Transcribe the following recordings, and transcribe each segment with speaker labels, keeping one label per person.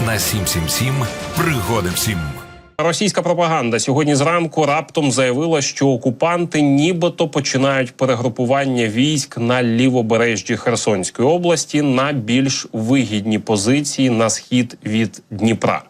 Speaker 1: на 777 пригоди всім.
Speaker 2: Російська пропаганда сьогодні зранку раптом заявила, що окупанти нібито починають перегрупування військ на лівобережжі Херсонської області на більш вигідні позиції на схід від Дніпра.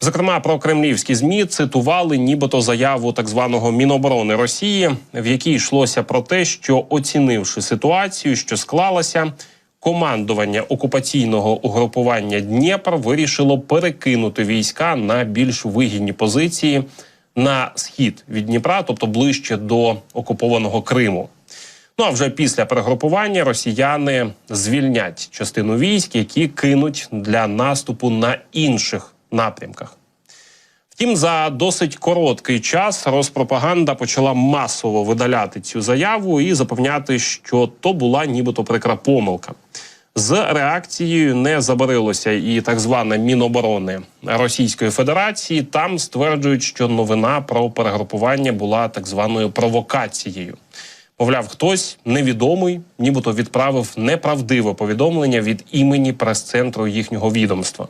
Speaker 2: Зокрема, про кремлівські змі цитували нібито заяву так званого Міноборони Росії, в якій йшлося про те, що оцінивши ситуацію, що склалася, командування окупаційного угрупування Дніпр вирішило перекинути війська на більш вигідні позиції на схід від Дніпра, тобто ближче до окупованого Криму. Ну а вже після перегрупування росіяни звільнять частину військ, які кинуть для наступу на інших напрямках. Втім, за досить короткий час Роспропаганда почала масово видаляти цю заяву і запевняти, що то була нібито прикра помилка. З реакцією не забарилося і так зване Міноборони Російської Федерації. Там стверджують, що новина про перегрупування була так званою провокацією. Мовляв, хтось невідомий, нібито відправив неправдиве повідомлення від імені прес-центру їхнього відомства.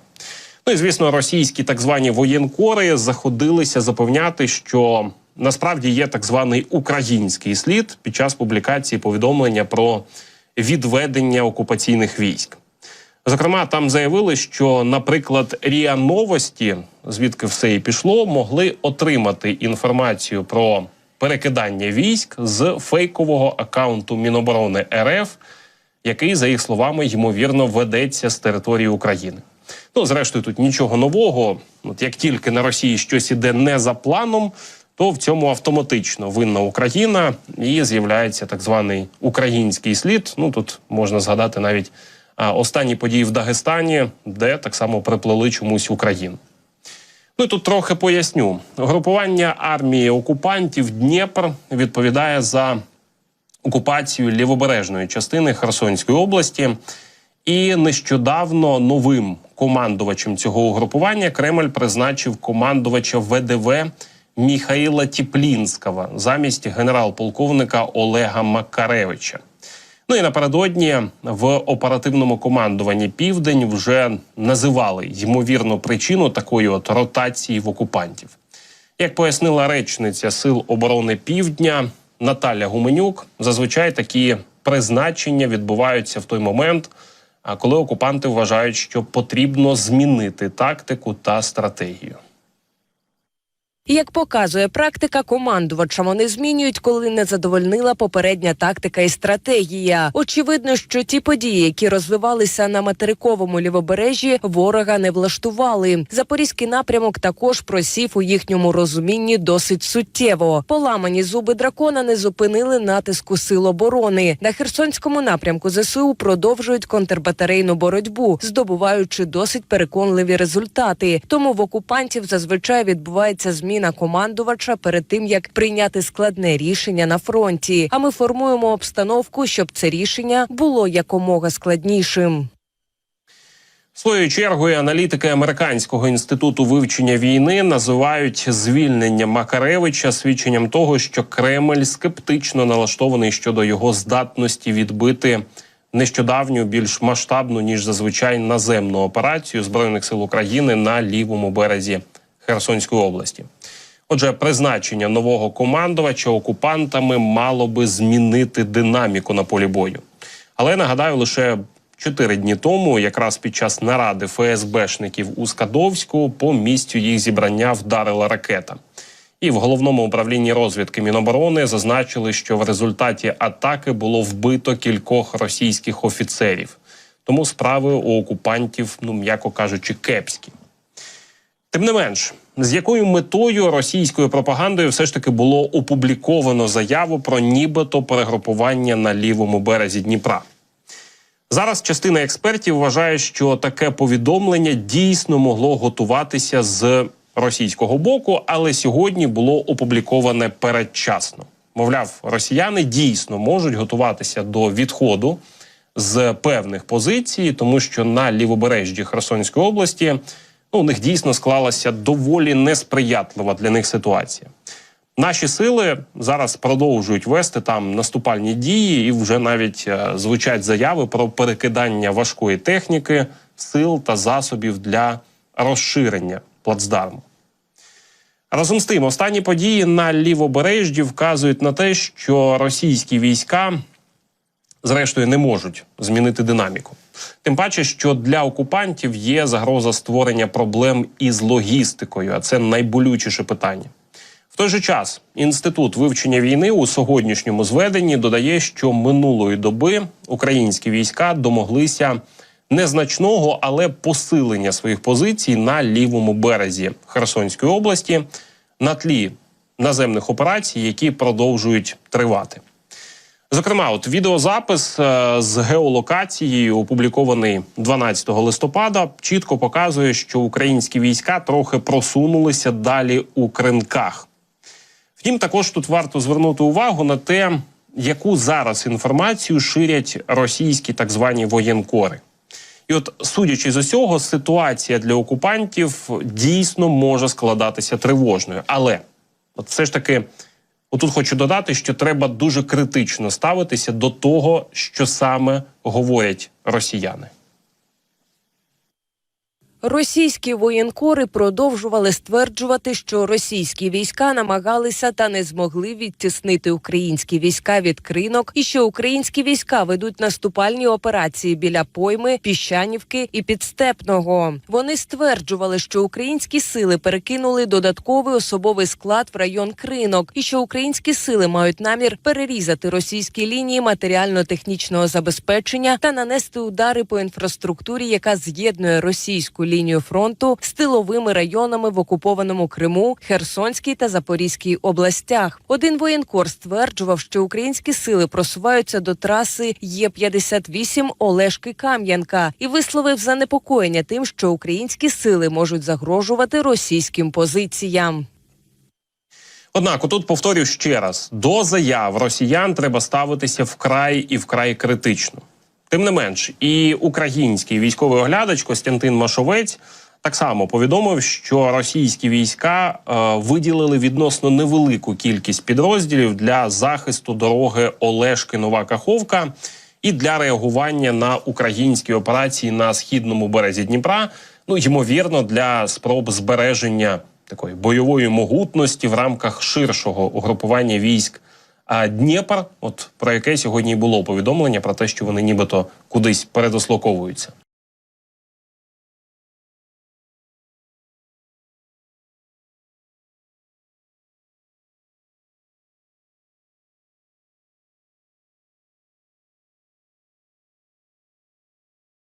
Speaker 2: Ну і звісно, російські так звані воєнкори заходилися запевняти, що насправді є так званий український слід під час публікації повідомлення про відведення окупаційних військ. Зокрема, там заявили, що, наприклад, Ріа Новості, звідки все і пішло, могли отримати інформацію про перекидання військ з фейкового акаунту Міноборони РФ, який, за їх словами, ймовірно ведеться з території України. Ну, зрештою, тут нічого нового. От як тільки на Росії щось іде не за планом, то в цьому автоматично винна Україна і з'являється так званий український слід. Ну тут можна згадати навіть останні події в Дагестані, де так само приплели чомусь Україну. Ну і тут трохи поясню. Групування армії окупантів Дніпр відповідає за окупацію лівобережної частини Херсонської області. І нещодавно новим командувачем цього угрупування Кремль призначив командувача ВДВ Міхаїла Тіплінського замість генерал-полковника Олега Макаревича. Ну і напередодні в оперативному командуванні Південь вже називали ймовірну причину такої от ротації в окупантів. Як пояснила речниця Сил оборони Півдня Наталя Гуменюк, зазвичай такі призначення відбуваються в той момент, коли окупанти вважають, що потрібно змінити тактику та стратегію.
Speaker 3: Як показує практика, командувача вони змінюють, коли не задовольнила попередня тактика і стратегія. Очевидно, що ті події, які розвивалися на материковому лівобережжі, ворога не влаштували. Запорізький напрямок також просів у їхньому розумінні досить суттєво. Поламані зуби дракона не зупинили натиску сил оборони. На Херсонському напрямку ЗСУ продовжують контрбатарейну боротьбу, здобуваючи досить переконливі результати. Тому в окупантів зазвичай відбувається зміна командувача перед тим як прийняти складне рішення на фронті. А ми формуємо обстановку, щоб це рішення було якомога складнішим.
Speaker 2: Своєю чергою аналітики американського інституту вивчення війни називають звільнення Макаревича свідченням того, що Кремль скептично налаштований щодо його здатності відбити нещодавню більш масштабну ніж зазвичай наземну операцію збройних сил України на лівому березі Херсонської області. Отже, призначення нового командувача окупантами мало би змінити динаміку на полі бою. Але нагадаю, лише чотири дні тому, якраз під час наради ФСБшників у Скадовську, по місцю їх зібрання вдарила ракета. І в головному управлінні розвідки Міноборони зазначили, що в результаті атаки було вбито кількох російських офіцерів. Тому справи у окупантів, ну м'яко кажучи, кепські. Тим не менш, з якою метою російською пропагандою все ж таки було опубліковано заяву про нібито перегрупування на лівому березі Дніпра. Зараз частина експертів вважає, що таке повідомлення дійсно могло готуватися з російського боку, але сьогодні було опубліковане передчасно. Мовляв, росіяни дійсно можуть готуватися до відходу з певних позицій, тому що на лівобережжі Херсонської області ну, у них дійсно склалася доволі несприятлива для них ситуація. Наші сили зараз продовжують вести там наступальні дії, і вже навіть е, звучать заяви про перекидання важкої техніки сил та засобів для розширення плацдарму. Разом з тим, останні події на лівобережжі вказують на те, що російські війська зрештою не можуть змінити динаміку. Тим паче, що для окупантів є загроза створення проблем із логістикою, а це найболючіше питання. В той же час інститут вивчення війни у сьогоднішньому зведенні додає, що минулої доби українські війська домоглися незначного, але посилення своїх позицій на лівому березі Херсонської області на тлі наземних операцій, які продовжують тривати. Зокрема, от відеозапис е, з геолокацією, опублікований 12 листопада, чітко показує, що українські війська трохи просунулися далі у кринках. Втім, також тут варто звернути увагу на те, яку зараз інформацію ширять російські так звані воєнкори. І от, судячи з усього, ситуація для окупантів дійсно може складатися тривожною. Але от все ж таки, отут хочу додати, що треба дуже критично ставитися до того, що саме говорять росіяни.
Speaker 3: Російські воєнкори продовжували стверджувати, що російські війська намагалися та не змогли відтіснити українські війська від кринок, і що українські війська ведуть наступальні операції біля пойми, піщанівки і підстепного. Вони стверджували, що українські сили перекинули додатковий особовий склад в район кринок, і що українські сили мають намір перерізати російські лінії матеріально-технічного забезпечення та нанести удари по інфраструктурі, яка з'єднує російську лінію фронту з тиловими районами в окупованому Криму, Херсонській та Запорізькій областях. Один воєнкор стверджував, що українські сили просуваються до траси Є-58 Олешки Кам'янка і висловив занепокоєння тим, що українські сили можуть загрожувати російським позиціям.
Speaker 2: Однак, отут повторю ще раз: до заяв росіян треба ставитися вкрай і вкрай критично. Тим не менш, і український військовий оглядач Костянтин Машовець так само повідомив, що російські війська е, виділили відносно невелику кількість підрозділів для захисту дороги Олешки Нова Каховка і для реагування на українські операції на східному березі Дніпра. Ну ймовірно, для спроб збереження такої бойової могутності в рамках ширшого угрупування військ. А Дніпр, от про яке сьогодні і було повідомлення про те, що вони нібито кудись передослоковуються.